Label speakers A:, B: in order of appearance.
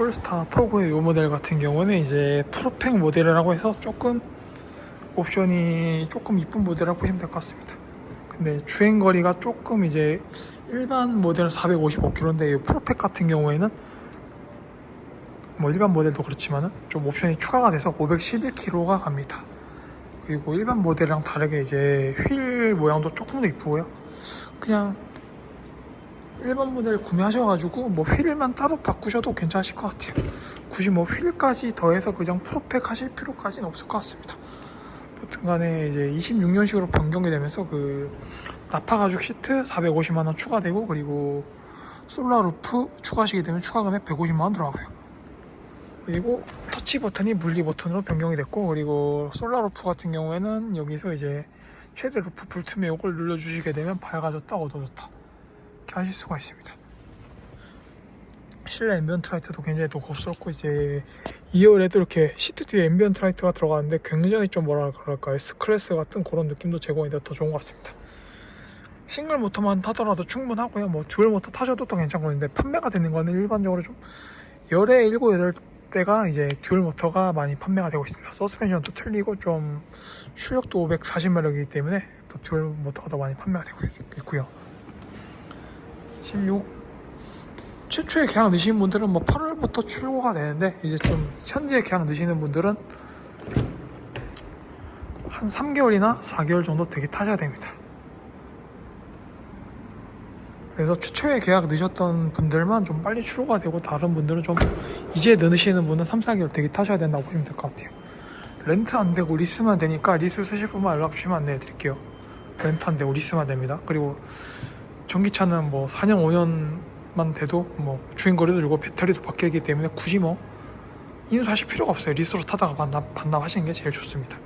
A: 폴스타 포고의 이 모델 같은 경우는 이제 프로팩 모델이라고 해서 조금 옵션이 조금 이쁜 모델이라고 보시면 될 것 같습니다. 근데 주행 거리가 조금 이제 일반 모델은 455km인데 이 프로팩 같은 경우에는 뭐 일반 모델도 그렇지만은 좀 옵션이 추가가 돼서 511km가 갑니다. 그리고 일반 모델이랑 다르게 이제 휠 모양도 조금 더 이쁘고요. 그냥 일반 모델 구매하셔가지고 뭐 휠만 따로 바꾸셔도 괜찮으실 것 같아요. 굳이 뭐 휠까지 더해서 그냥 프로팩 하실 필요까지는 없을 것 같습니다. 보통간에 이제 26년식으로 변경이 되면서 그 나파 가죽 시트 450만 원 추가되고 그리고 솔라 루프 추가하시게 되면 추가 금액 150만 원 들어가고요. 그리고 터치 버튼이 물리 버튼으로 변경이 됐고 그리고 솔라 루프 같은 경우에는 여기서 이제 최대 루프 불투명 요걸 눌러주시게 되면 밝아졌다 어두워졌다 이렇게 하실 수가 있습니다. 실내 앰비언트 라이트도 굉장히 또 고급스럽고 이제 2열에도 이렇게 시트 뒤에 앰비언트 라이트가 들어가는데 굉장히 좀 뭐라 그럴까 S 클래스 같은 그런 느낌도 돼서 더 좋은 것 같습니다. 싱글 모터만 타더라도 충분하고요. 뭐 듀얼 모터 타셔도 또. 근데 판매가 되는 거는 일반적으로 좀 열에 7, 8대가 이제 듀얼 모터가 많이 판매가 되고 있습니다. 서스펜션도 틀리고 좀 출력도 540마력이기 때문에 또 듀얼 모터가 더 많이 판매가 되고 있고요. 16 최초에 계약 넣으신 분들은 뭐 8월부터 출고가 되는데 이제 좀 현재 계약 넣으시는 분들은 한 3개월이나 4개월 정도 되게 타셔야 됩니다. 그래서 최초에 계약 넣으셨던 분들만 좀 빨리 출고가 되고 다른 분들은 좀 이제 넣으시는 분은 3, 4개월 되게 타셔야 된다고 보시면 될 것 같아요. 렌트 안 되고 리스만 되니까 리스 쓰실 분만 연락 주시면 안내해 드릴게요. 렌트 안 되고 리스만 됩니다. 그리고 전기차는 뭐 4년, 5년만 돼도 뭐 주행거리도 늘고 배터리도 바뀌기 때문에 굳이 뭐 인수하실 필요가 없어요. 리스로 타다가 반납, 반납하시는 게 제일 좋습니다.